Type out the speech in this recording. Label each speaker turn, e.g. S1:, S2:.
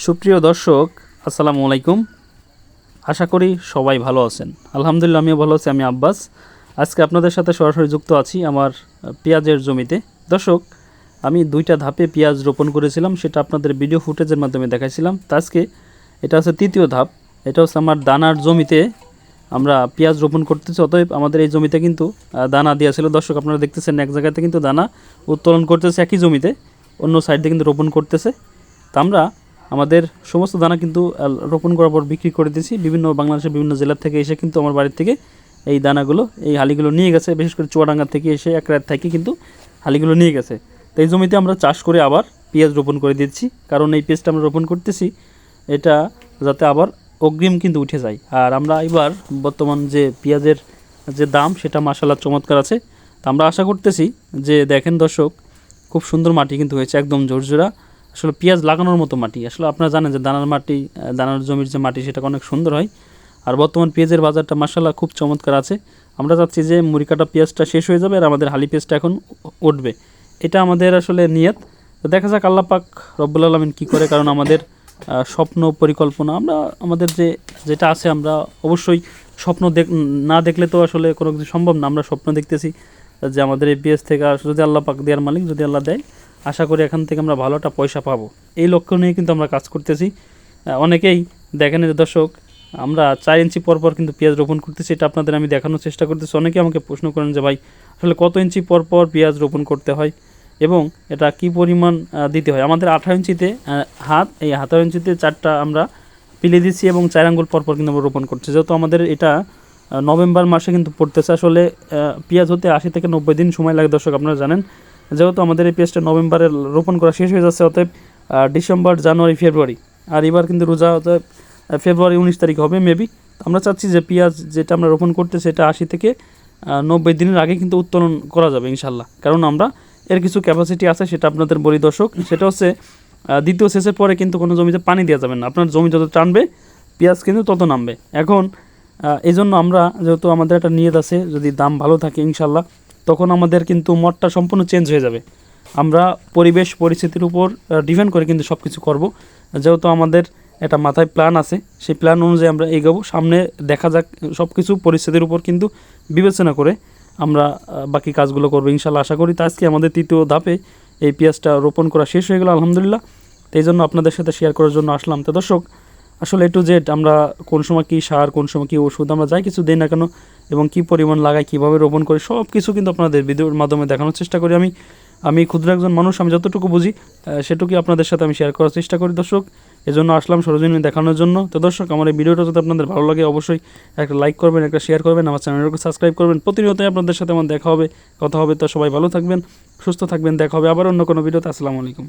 S1: সুপ্রিয় দর্শক, আসসালামু আলাইকুম। আশা করি সবাই ভালো আছেন। আলহামদুলিল্লাহ, আমিও ভালো আছি, আমি আব্বাস। আজকে আপনাদের সাথে সরাসরি যুক্ত আছি আমার পেঁয়াজের জমিতে। দর্শক, আমি দুইটা ধাপে পেঁয়াজ রোপণ করেছিলাম, সেটা আপনাদের ভিডিও ফুটেজের মাধ্যমে দেখাইছিলাম। তা আজকে এটা হচ্ছে তৃতীয় ধাপ। এটা হচ্ছে আমার দানার জমিতে আমরা পেঁয়াজ রোপণ করতেছি, অতএব আমাদের এই জমিতে কিন্তু দানা দেওয়া ছিল। দর্শক, আপনারা দেখতেছেন এক জায়গাতে কিন্তু দানা উত্তোলন করতেছে একই জমিতে, অন্য সাইড দিয়ে কিন্তু রোপণ করতেছে। তা আমরা আমাদের সমস্ত দানা কিন্তু রোপণ করার পর বিক্রি করে দিয়েছি। বিভিন্ন বাংলাদেশের বিভিন্ন জেলার থেকে এসে কিন্তু আমার বাড়ির থেকে এই দানাগুলো, এই হালিগুলো নিয়ে গেছে। বিশেষ করে চুয়াডাঙ্গা থেকে এসে এক রাত থেকে কিন্তু হালিগুলো নিয়ে গেছে। তো এই জমিতে আমরা চাষ করে আবার পেঁয়াজ রোপণ করে দিচ্ছি। কারণ এই পেঁয়াজটা আমরা রোপণ করতেছি, এটা যাতে আবার অগ্রিম কিন্তু উঠে যায়। আর আমরা এবার বর্তমান যে পেঁয়াজের যে দাম, সেটা মাসাল্লাহ চমৎকার আছে। তা আমরা আশা করতেছি যে, দেখেন দর্শক, খুব সুন্দর মাটি কিন্তু হয়েছে, একদম ঝরঝরা আসলে পেঁয়াজ লাগানোর মতো মাটি। আসলে আপনারা জানেন যে দানার মাটি দানার জমির যে মাটি, সেটা অনেক সুন্দর হয়। আর বর্তমান পেঁয়াজের বাজারটা মাসাল্লাহ খুব চমৎকার আছে। আমরা চাচ্ছি যে মুড়ি কাটা পেঁয়াজটা শেষ হয়ে যাবে আর আমাদের হালি পেঁয়াজটা এখন উঠবে। এটা আমাদের আসলে নিয়ত। তো দেখা যাক আল্লাহ পাক রব্বুল আলমিন কী করে, কারণ আমাদের স্বপ্ন পরিকল্পনা, আমরা আমাদের যে, যেটা আছে আমরা অবশ্যই স্বপ্ন দেখ, না দেখলে তো আসলে কোনো কিছু সম্ভব না। আমরা স্বপ্ন দেখতেছি যে আমাদের এই পেঁয়াজ থেকে যদি আল্লাহ পাক দেওয়ার মালিক, যদি আল্লাহ দেয় আশা করি এখান থেকে আমরা ভালো একটা পয়সা পাবো। এই লক্ষ্য নিয়ে কিন্তু আমরা কাজ করতেছি। অনেকেই দেখেন যে দর্শক, আমরা চার ইঞ্চি পর পর কিন্তু পেঁয়াজ রোপণ করতেছি, এটা আপনাদের আমি দেখানোর চেষ্টা করতেছি। অনেকে আমাকে প্রশ্ন করেন যে, ভাই, আসলে কত ইঞ্চি পর পর পেঁয়াজ রোপণ করতে হয়? এবং এটা কি পরিমাণ দিতে হয়? আমাদের আঠারো ইঞ্চিতে হাত, এই আঠারো ইঞ্চিতে চারটা আমরা পিলে দিচ্ছি এবং চার আঙ্গুল পর পর কিন্তু আমরা রোপণ করছি। যেহেতু আমাদের এটা নভেম্বর মাসে কিন্তু পড়তেছে, আসলে পেঁয়াজ হতে আশি থেকে নব্বই দিন সময় লাগে দর্শক, আপনারা জানেন। যেহেতু আমাদের এই পেঁয়াজটা নভেম্বরে রোপণ করা শেষ হয়ে যাচ্ছে, অতএব ডিসেম্বর, জানুয়ারি, ফেব্রুয়ারি। আর এবার কিন্তু রোজা, অতএব ফেব্রুয়ারি উনিশ তারিখ হবে মেবি আমরা চাচ্ছি যে পেঁয়াজ যেটা আমরা রোপণ করতে, সেটা আশি থেকে নব্বই দিনের আগে কিন্তু উত্তোলন করা যাবে ইনশাল্লাহ কারণ আমরা এর কিছু ক্যাপাসিটি আছে, সেটা আপনাদের বলি দর্শক। সেটা হচ্ছে দ্বিতীয় শেষের পরে কিন্তু কোনো জমিতে পানি দেওয়া যাবে না। আপনার জমি যত টানবে, পেঁয়াজ কিন্তু তত নামবে। এখন এই জন্য আমরা, যেহেতু আমাদের একটা নিয়ত আছে, যদি দাম ভালো থাকে ইনশাল্লাহ তখন আমাদের কিন্তু মঠটা সম্পূর্ণ চেঞ্জ হয়ে যাবে। আমরা পরিবেশ, পরিস্থিতির উপর ডিপেন্ড করে কিন্তু সব কিছু করব। যেহেতু আমাদের একটা মাথায় প্ল্যান আছে, সেই প্ল্যান অনুযায়ী আমরা এগোবো। সামনে দেখা যাক সব কিছু পরিস্থিতির উপর কিন্তু বিবেচনা করে আমরা বাকি কাজগুলো করব। ইনশাল্লাহ আশা করি তো আজকে আমাদের তৃতীয় ধাপে এই পেঁয়াজটা রোপণ করা শেষ হয়ে গেলো, আলহামদুলিল্লাহ। এই জন্য আপনাদের সাথে শেয়ার করার জন্য আসলাম। তো দর্শক আসলে এ টু জেড আমরা কোন সময় কী সার, কোন সময় কী ওষুধ, আমরা যাই কিছু দিই না কেন এবং কী পরিমাণ লাগাই, কীভাবে রোপণ করি সব কিছু কিন্তু আপনাদের ভিডিওর মাধ্যমে দেখানোর চেষ্টা করি। আমি আমি ক্ষুদ্র একজন মানুষ, আমি যতটুকু বুঝি সেটুকুই আপনাদের সাথে আমি শেয়ার করার চেষ্টা করি দর্শক। এজন্য আসলাম সরজমিনে দেখানোর জন্য। তো দর্শক, আমার এই ভিডিওটা যদি আপনাদের ভালো লাগে, অবশ্যই একটা লাইক করবেন, একটা শেয়ার করবেন, আমার চ্যানেলকে সাবস্ক্রাইব করবেন। প্রতিনিয়তই আপনাদের সাথে আমার দেখা হবে, কথা হবে। তো সবাই ভালো থাকবেন, সুস্থ থাকবেন, দেখা হবে আবার অন্য কোনো ভিডিওতে। আসসালামু আলাইকুম।